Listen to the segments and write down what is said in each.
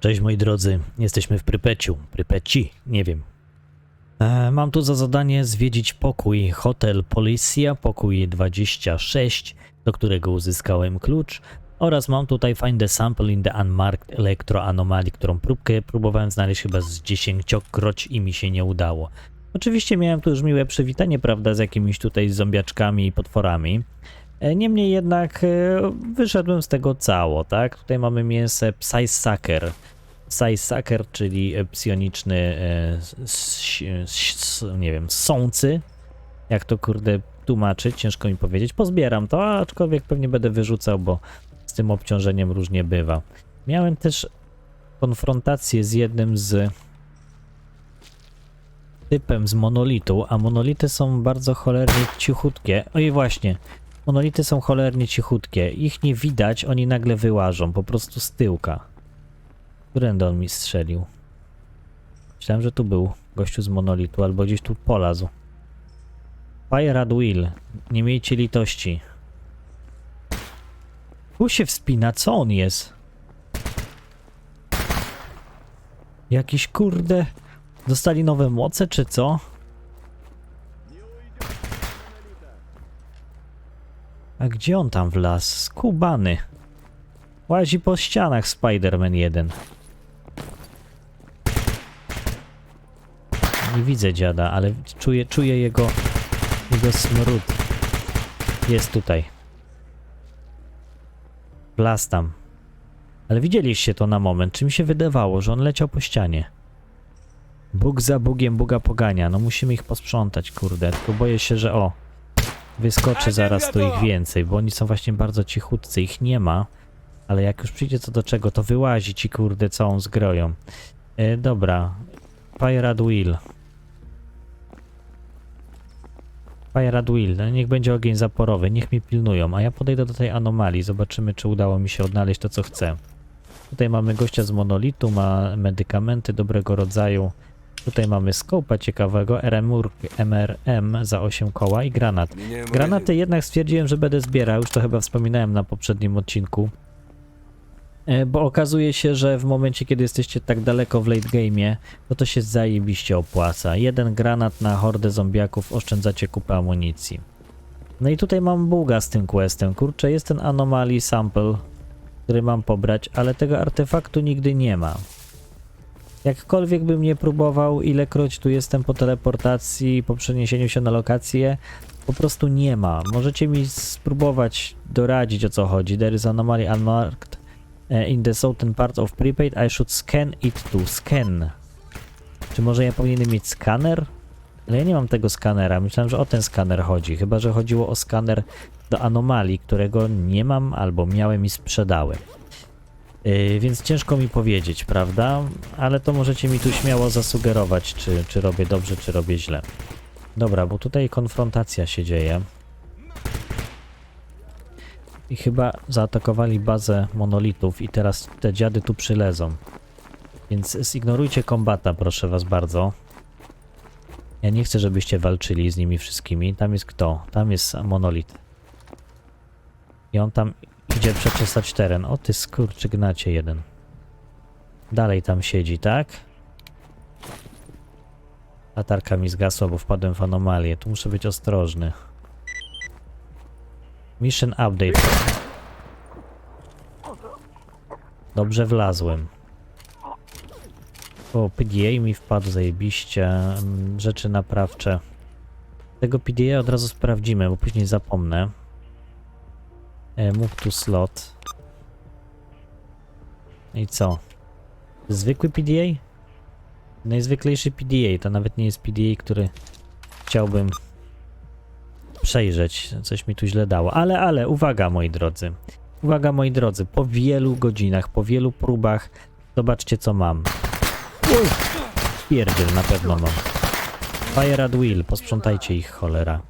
Cześć moi drodzy, jesteśmy w Prypeciu, Prypeci, nie wiem. E, mam tu za zadanie zwiedzić pokój Hotel Policja, pokój 26, do którego uzyskałem klucz. Oraz mam tutaj find the sample in the unmarked electro anomaly, którą próbkę próbowałem znaleźć chyba z dziesięciokroć i mi się nie udało. Oczywiście miałem tu już miłe przywitanie, prawda, z jakimiś tutaj zombiaczkami i potworami. E, Niemniej jednak e, wyszedłem z tego cało, tak? Tutaj mamy mięsę Psysucker. Psysucker, czyli psioniczny, e, nie wiem, sący. Jak to kurde tłumaczyć, ciężko mi powiedzieć. Pozbieram to, aczkolwiek pewnie będę wyrzucał, bo z tym obciążeniem różnie bywa. Miałem też konfrontację z jednym z typem z monolitu, a monolity są bardzo cholernie cichutkie. Oj właśnie, monolity są cholernie cichutkie. Ich nie widać, oni nagle wyłażą, po prostu z tyłka. Którędy on mi strzelił? Myślałem, że tu był gościu z monolitu, albo gdzieś tu polazł. Fire at will. Nie miejcie litości. Tu się wspina, co on jest? Jakiś kurde... Dostali nowe moce, czy co? A gdzie on tam wlazł? Skubany. Łazi po ścianach Spider-Man 1. Nie widzę dziada, ale czuję, czuję jego, jego smród. Jest tutaj. Wlazł tam. Ale widzieliście to na moment. Czy mi się wydawało, że on leciał po ścianie? Bóg za Bugiem Buga pogania. No musimy ich posprzątać, kurde. Tylko boję się, że o. Wyskoczy zaraz tu ich więcej, bo oni są właśnie bardzo cichutcy. Ich nie ma. Ale jak już przyjdzie co do czego, to wyłazi ci kurde całą zgroją. E, dobra. Fire at will. Fire at will. No, niech będzie ogień zaporowy. Niech mi pilnują. A ja podejdę do tej anomalii. Zobaczymy, czy udało mi się odnaleźć to, co chcę. Tutaj mamy gościa z monolitu. Ma medykamenty dobrego rodzaju. Tutaj mamy skołpa ciekawego, RMUR, MRM za 8 koła i granat. Granaty jednak stwierdziłem, że będę zbierał, już to chyba wspominałem na poprzednim odcinku. E, bo okazuje się, że w momencie, kiedy jesteście tak daleko w late game'ie, to to się zajebiście opłaca. Jeden granat na hordę zombiaków oszczędzacie kupę amunicji. No i tutaj mam buga z tym questem. Kurczę, jest ten anomalii sample, który mam pobrać, ale tego artefaktu nigdy nie ma. Jakkolwiek bym nie próbował, ilekroć tu jestem po teleportacji, po przeniesieniu się na lokację, po prostu nie ma. Możecie mi spróbować doradzić o co chodzi. There is anomaly unmarked eh, in the southern part of prepaid. I should scan it to scan. Czy może ja powinienem mieć skaner? Ale ja nie mam tego skanera. Myślałem, że o ten skaner chodzi. Chyba, że chodziło o skaner do anomalii, którego nie mam albo miałem i sprzedałem. Yy, więc ciężko mi powiedzieć, prawda? Ale to możecie mi tu śmiało zasugerować, czy, czy robię dobrze, czy robię źle. Dobra, bo tutaj konfrontacja się dzieje. I chyba zaatakowali bazę monolitów i teraz te dziady tu przylezą. Więc zignorujcie kombata, proszę was bardzo. Ja nie chcę, żebyście walczyli z nimi wszystkimi. Tam jest kto? Tam jest monolit. I on tam idzie przeczesać teren. O ty skurczygnacie jeden. Dalej tam siedzi, tak? Latarka mi zgasła, bo wpadłem w anomalię. Tu muszę być ostrożny. Mission update. Dobrze wlazłem. O, PDA mi wpadł zajebiście. Mm, Rzeczy naprawcze. Tego PDA od razu sprawdzimy, bo później zapomnę. Move to slot. I co? Zwykły PDA? Najzwyklejszy PDA, to nawet nie jest PDA, który chciałbym przejrzeć. Coś mi tu źle dało. Ale, ale, uwaga moi drodzy. Uwaga moi drodzy, po wielu godzinach, po wielu próbach, zobaczcie co mam. Pierdziel na pewno mam. Fire at will, posprzątajcie ich cholera.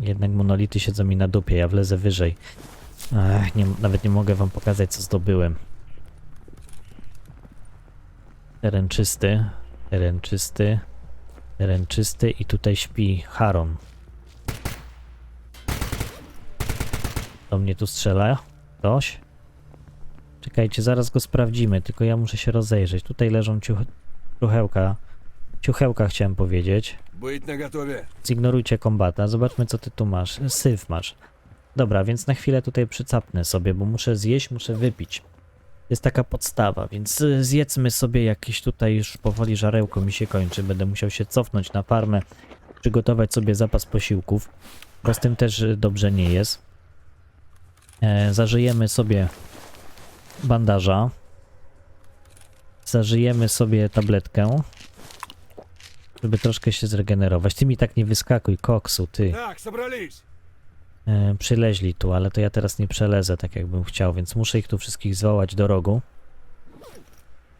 Jednak monolity siedzą mi na dupie, ja wlezę wyżej. Nie, nawet nie mogę wam pokazać co zdobyłem. Teren czysty, teren czysty, teren czysty i tutaj śpi Haron. Do mnie tu strzela ktoś? Czekajcie, zaraz go sprawdzimy, tylko ja muszę się rozejrzeć. Tutaj leżą ciuch... ciuchełka ciuchełka chciałem powiedzieć. Być na gotowie. Zignorujcie kombata, zobaczmy co ty tu masz. Syf masz. Dobra, więc na chwilę tutaj przycapnę sobie, bo muszę zjeść, muszę wypić. Jest taka podstawa, więc y, zjedzmy sobie jakieś tutaj już powoli żarełko mi się kończy. Będę musiał się cofnąć na farmę, przygotować sobie zapas posiłków, bo z tym też y, dobrze nie jest. E, zażyjemy sobie bandaża. Zażyjemy sobie tabletkę żeby troszkę się zregenerować. Ty mi tak nie wyskakuj, koksu, ty. Tak, zabraliś. E, przyleźli tu, ale to ja teraz nie przelezę tak jakbym chciał, więc muszę ich tu wszystkich zwołać do rogu.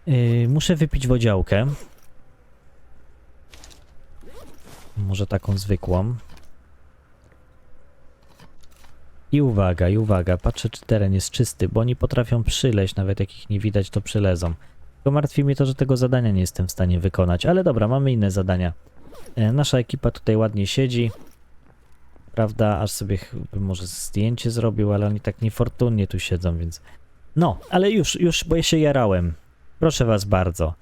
E, muszę wypić wodziałkę. Może taką zwykłą. I uwaga, i uwaga, patrzę czy teren jest czysty, bo oni potrafią przyleść, nawet jak ich nie widać to przylezą. Tylko martwi mnie to, że tego zadania nie jestem w stanie wykonać, ale dobra, mamy inne zadania. E, nasza ekipa tutaj ładnie siedzi. Prawda, aż sobie może zdjęcie zrobił, ale oni tak niefortunnie tu siedzą, więc... No, ale już, już, bo ja się jarałem. Proszę was bardzo.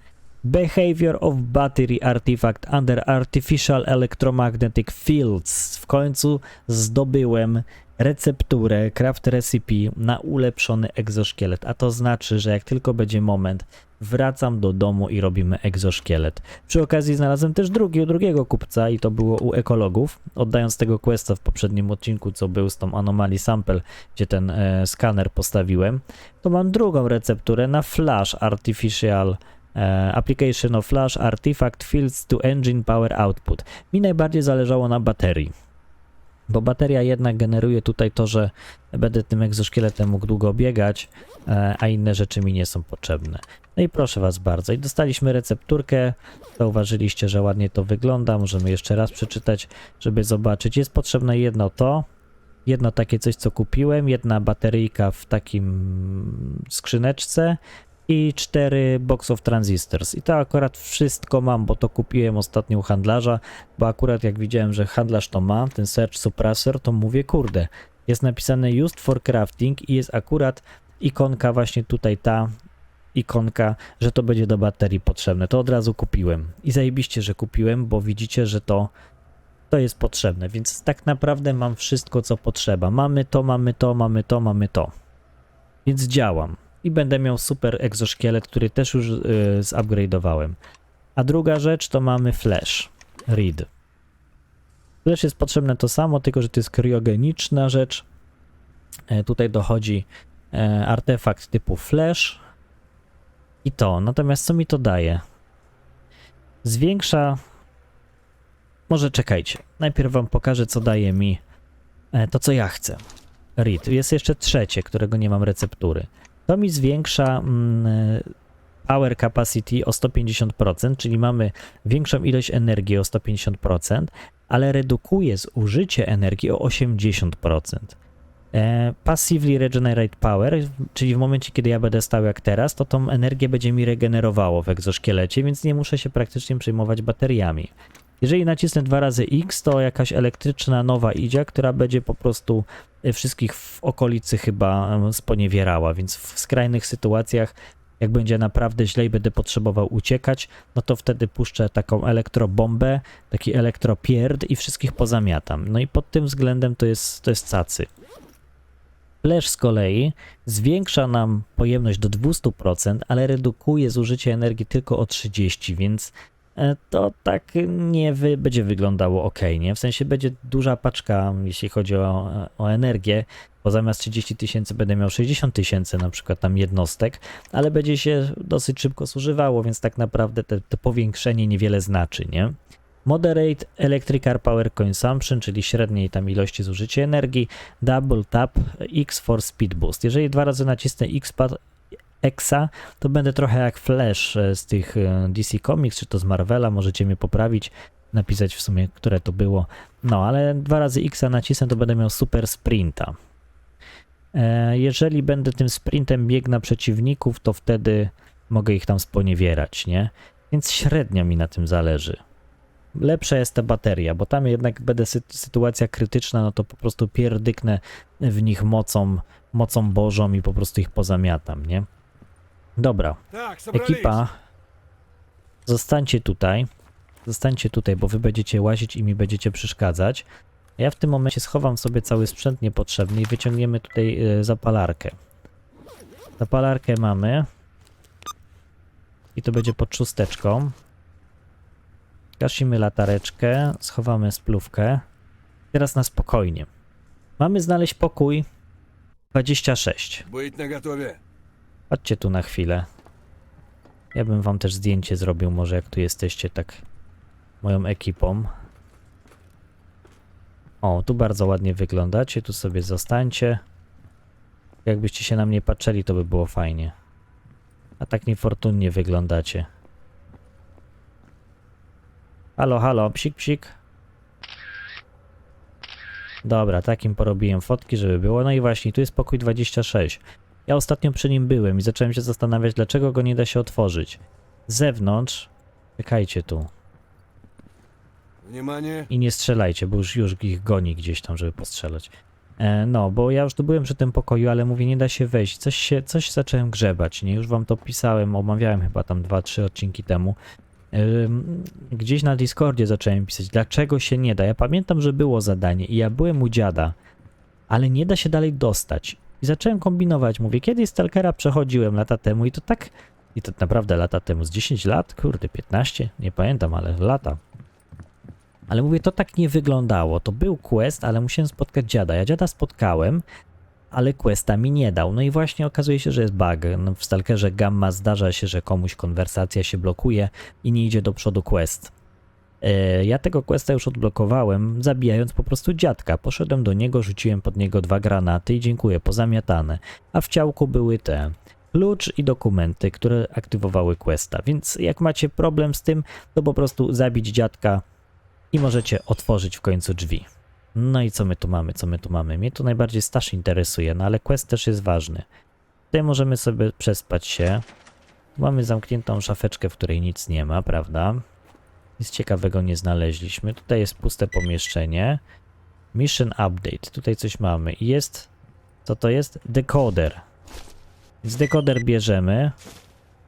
Behavior of battery artifact under artificial electromagnetic fields. W końcu zdobyłem recepturę craft recipe na ulepszony egzoszkielet, a to znaczy, że jak tylko będzie moment, wracam do domu i robimy egzoszkielet. Przy okazji znalazłem też drugi, u drugiego kupca i to było u ekologów, oddając tego questa w poprzednim odcinku, co był z tą Anomaly Sample, gdzie ten e, skaner postawiłem, to mam drugą recepturę na Flash Artificial e, Application of Flash Artifact Fields to Engine Power Output. Mi najbardziej zależało na baterii. Bo bateria jednak generuje tutaj to, że będę tym egzoszkieletem mógł długo biegać, e, a inne rzeczy mi nie są potrzebne. No i proszę Was bardzo. I dostaliśmy recepturkę. Zauważyliście, że ładnie to wygląda. Możemy jeszcze raz przeczytać, żeby zobaczyć. Jest potrzebne jedno to, jedno takie coś, co kupiłem, jedna bateryjka w takim skrzyneczce i cztery box of transistors. I to akurat wszystko mam, bo to kupiłem ostatnio u handlarza, bo akurat jak widziałem, że handlarz to ma, ten search suppressor, to mówię, kurde, jest napisane used for crafting i jest akurat ikonka właśnie tutaj ta ikonka, że to będzie do baterii potrzebne. To od razu kupiłem. I zajebiście, że kupiłem, bo widzicie, że to to jest potrzebne, więc tak naprawdę mam wszystko, co potrzeba. Mamy to, mamy to, mamy to, mamy to. Więc działam. I będę miał super egzoszkielet, który też już yy, zupgrade'owałem. A druga rzecz to mamy flash. Read. Flash jest potrzebne to samo, tylko że to jest kriogeniczna rzecz. E, tutaj dochodzi e, artefakt typu flash. I to. Natomiast co mi to daje? Zwiększa. Może czekajcie. Najpierw wam pokażę, co daje mi e, to, co ja chcę. Read. Jest jeszcze trzecie, którego nie mam receptury. To mi zwiększa mm, e, power capacity o 150%, czyli mamy większą ilość energii o 150%, ale redukuje zużycie energii o 80%. E, Passively regenerate power, czyli w momencie, kiedy ja będę stał jak teraz, to tą energię będzie mi regenerowało w egzoszkielecie, więc nie muszę się praktycznie przejmować bateriami. Jeżeli nacisnę dwa razy X, to jakaś elektryczna nowa idzie, która będzie po prostu e, wszystkich w okolicy chyba sponiewierała, więc w skrajnych sytuacjach, jak będzie naprawdę źle i będę potrzebował uciekać, no to wtedy puszczę taką elektrobombę, taki elektropierd i wszystkich pozamiatam. No i pod tym względem to jest, to jest cacy. Flash z kolei zwiększa nam pojemność do 200%, ale redukuje zużycie energii tylko o 30%, więc to tak nie wy, będzie wyglądało ok, nie? W sensie będzie duża paczka, jeśli chodzi o, o energię, bo zamiast 30 tysięcy będę miał 60 tysięcy na przykład tam jednostek, ale będzie się dosyć szybko zużywało, więc tak naprawdę te, to powiększenie niewiele znaczy, nie? Moderate Electrical Power Consumption, czyli średniej tam ilości zużycia energii, Double Tap X for Speed Boost. Jeżeli dwa razy nacisnę X Exa, to będę trochę jak Flash e, z tych e, DC Comics, czy to z Marvela, możecie mnie poprawić, napisać w sumie, które to było. No, ale dwa razy X nacisnę, to będę miał super sprinta. E, Jeżeli będę tym sprintem biegł na przeciwników, to wtedy mogę ich tam sponiewierać, nie? Więc średnio mi na tym zależy lepsza jest ta bateria, bo tam jednak będę sy sytuacja krytyczna, no to po prostu pierdyknę w nich mocą mocą Bożą i po prostu ich pozamiatam, nie? Dobra. Ekipa, zostańcie tutaj. Zostańcie tutaj, bo wy będziecie łazić i mi będziecie przeszkadzać. Ja w tym momencie schowam sobie cały sprzęt niepotrzebny i wyciągniemy tutaj e, zapalarkę. Zapalarkę mamy. I to będzie pod szósteczką. Gasimy latareczkę, schowamy spluwkę. Teraz na spokojnie. Mamy znaleźć pokój 26. Być na. Chodźcie tu na chwilę. Ja bym wam też zdjęcie zrobił, może jak tu jesteście tak moją ekipą. O, tu bardzo ładnie wyglądacie, tu sobie zostańcie. Jakbyście się na mnie patrzyli, to by było fajnie. A tak niefortunnie wyglądacie. Halo, halo, psik, psik. Dobra, takim porobiłem fotki, żeby było. No i właśnie, tu jest pokój 26. Ja ostatnio przy nim byłem i zacząłem się zastanawiać, dlaczego go nie da się otworzyć. Z zewnątrz... Czekajcie tu. I nie strzelajcie, bo już, już ich goni gdzieś tam, żeby postrzelać. E, no, bo ja już tu byłem przy tym pokoju, ale mówię, nie da się wejść. Coś, się, coś zacząłem grzebać, nie? Już wam to pisałem, omawiałem chyba tam 2-3 odcinki temu. E, gdzieś na Discordzie zacząłem pisać, dlaczego się nie da. Ja pamiętam, że było zadanie i ja byłem u dziada, ale nie da się dalej dostać. I zacząłem kombinować, mówię, kiedyś Stalkera przechodziłem lata temu i to tak, i to naprawdę lata temu, z 10 lat, kurde, 15, nie pamiętam, ale lata. Ale mówię, to tak nie wyglądało. To był quest, ale musiałem spotkać dziada. Ja dziada spotkałem, ale questa mi nie dał. No i właśnie okazuje się, że jest bug. No, w Stalkerze Gamma zdarza się, że komuś konwersacja się blokuje i nie idzie do przodu quest. E, Ja tego questa już odblokowałem, zabijając po prostu dziadka. Poszedłem do niego, rzuciłem pod niego dwa granaty i dziękuję, pozamiatane. A w ciałku były te klucz i dokumenty, które aktywowały questa. Więc jak macie problem z tym, to po prostu zabić dziadka i możecie otworzyć w końcu drzwi. No i co my tu mamy, co my tu mamy? Mnie tu najbardziej staż interesuje, no ale quest też jest ważny. Tutaj możemy sobie przespać się. Mamy zamkniętą szafeczkę, w której nic nie ma, prawda? Nic ciekawego nie znaleźliśmy. Tutaj jest puste pomieszczenie. Mission update. Tutaj coś mamy. I Jest. Co to jest? Decoder. Więc decoder bierzemy.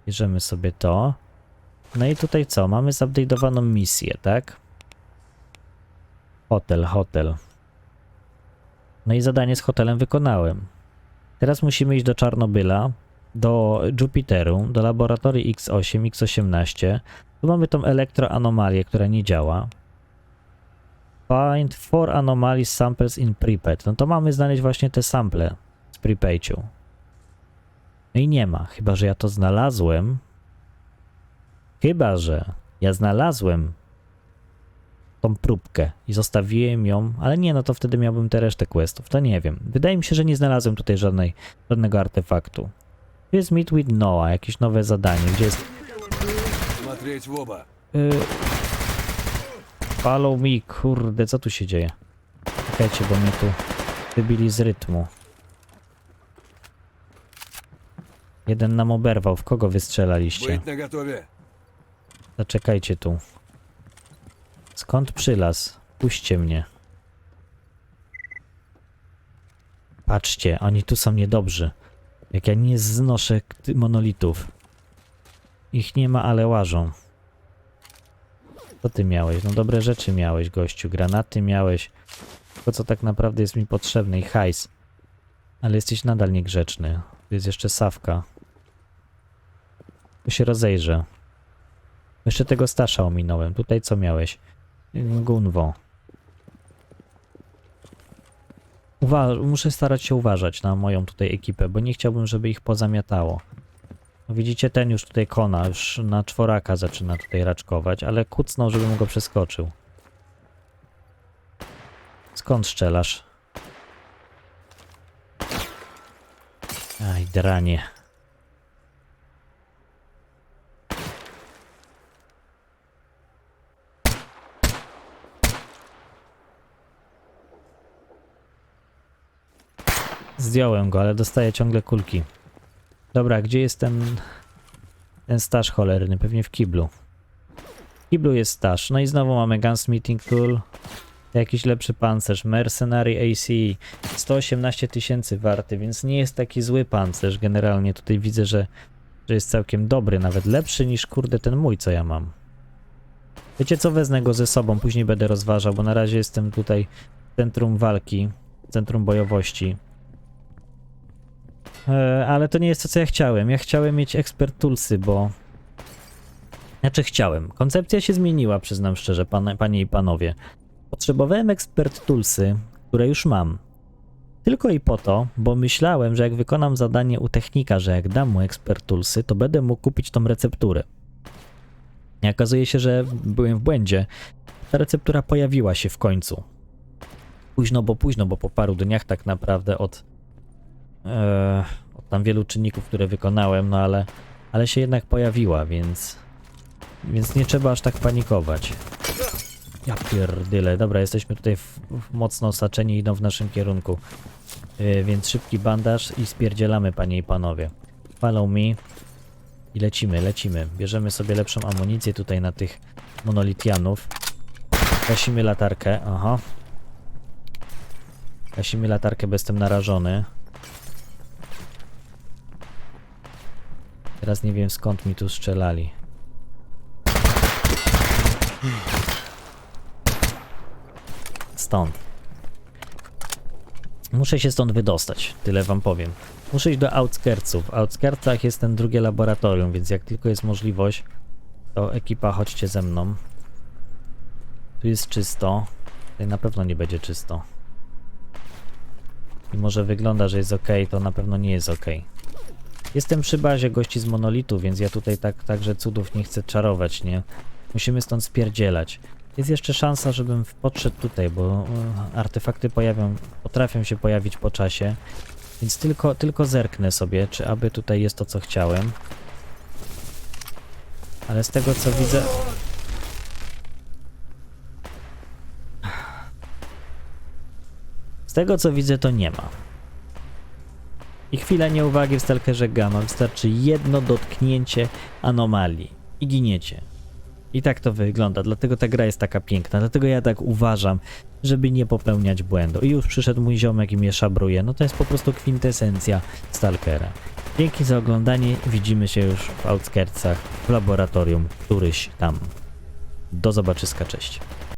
Bierzemy sobie to. No i tutaj co? Mamy zupdate'owaną misję, tak? Hotel, hotel. No i zadanie z hotelem wykonałem. Teraz musimy iść do Czarnobyla, do Jupiteru, do laboratorii X8, X18. Tu mamy tą elektroanomalię, która nie działa. Find four anomalies samples in prepaid. No to mamy znaleźć właśnie te sample z prepage'u. No i nie ma, chyba że ja to znalazłem. Chyba że ja znalazłem tą próbkę i zostawiłem ją, ale nie, no to wtedy miałbym te resztę questów, to nie wiem. Wydaje mi się, że nie znalazłem tutaj żadnej, żadnego artefaktu. Tu jest Meet with Noah, jakieś nowe zadanie, gdzie jest Wryć w. Y... Follow me, kurde, co tu się dzieje? Czekajcie, bo mnie tu wybili z rytmu. Jeden nam oberwał. W kogo wystrzelaliście? Zaczekajcie tu. Skąd przylas? Puśćcie mnie. Patrzcie, oni tu są niedobrzy. Jak ja nie znoszę monolitów. Ich nie ma, ale łażą. Co ty miałeś? No dobre rzeczy miałeś, gościu. Granaty miałeś. To, co tak naprawdę jest mi potrzebne i hajs. Ale jesteś nadal niegrzeczny. Tu jest jeszcze Sawka. Tu się rozejrzę. Jeszcze tego Stasza ominąłem. Tutaj co miałeś? Gunwo. Uwa- muszę starać się uważać na moją tutaj ekipę, bo nie chciałbym, żeby ich pozamiatało. Widzicie, ten już tutaj kona, już na czworaka zaczyna tutaj raczkować, ale kucnął, żebym go przeskoczył. Skąd strzelasz? Aj, dranie. Zdjąłem go, ale dostaję ciągle kulki. Dobra, gdzie jest ten... Ten staż cholerny? Pewnie w kiblu. W kiblu jest staż. No i znowu mamy Gunsmithing Tool. Jakiś lepszy pancerz. Mercenary AC 118 tysięcy warty, więc nie jest taki zły pancerz. Generalnie tutaj widzę, że, że jest całkiem dobry, nawet lepszy niż kurde ten mój, co ja mam. Wiecie co, wezmę go ze sobą, później będę rozważał, bo na razie jestem tutaj w centrum walki, w centrum bojowości. E, ale to nie jest to, co ja chciałem. Ja chciałem mieć expert toolsy, bo... Znaczy chciałem. Koncepcja się zmieniła, przyznam szczerze, pan, panie i panowie. Potrzebowałem expert toolsy, które już mam. Tylko i po to, bo myślałem, że jak wykonam zadanie u technika, że jak dam mu expert toolsy, to będę mógł kupić tą recepturę. I okazuje się, że byłem w błędzie. Ta receptura pojawiła się w końcu. Późno, bo późno, bo po paru dniach tak naprawdę od, e, od tam wielu czynników, które wykonałem, no ale, ale się jednak pojawiła, więc, więc nie trzeba aż tak panikować. Ja pierdyle, dobra, jesteśmy tutaj w, w mocno osaczeni, idą w naszym kierunku. E, więc szybki bandaż i spierdzielamy, panie i panowie. Follow me. I lecimy, lecimy. Bierzemy sobie lepszą amunicję tutaj na tych monolitianów. Gasimy latarkę, aha. Gasimy latarkę, bo jestem narażony. Teraz nie wiem skąd mi tu strzelali. Stąd. Muszę się stąd wydostać, tyle wam powiem. Muszę iść do outskirtsów. W outskirtsach jest ten drugie laboratorium, więc jak tylko jest możliwość, to ekipa chodźcie ze mną. Tu jest czysto. Tutaj na pewno nie będzie czysto. I może wygląda, że jest ok, to na pewno nie jest ok. Jestem przy bazie gości z monolitu, więc ja tutaj tak, także cudów nie chcę czarować, nie? Musimy stąd spierdzielać. Jest jeszcze szansa, żebym podszedł tutaj, bo e, artefakty pojawią, potrafią się pojawić po czasie. Więc tylko, tylko zerknę sobie, czy aby tutaj jest to, co chciałem. Ale z tego, co widzę... Z tego, co widzę, to nie ma. I chwila nieuwagi w Stalkerze Gamma. Wystarczy jedno dotknięcie anomalii i giniecie. I tak to wygląda, dlatego ta gra jest taka piękna, dlatego ja tak uważam, żeby nie popełniać błędu. I już przyszedł mój ziomek i mnie szabruje, no to jest po prostu kwintesencja Stalkera. Dzięki za oglądanie, widzimy się już w outskirtsach, w laboratorium, któryś tam. Do zobaczyska, cześć.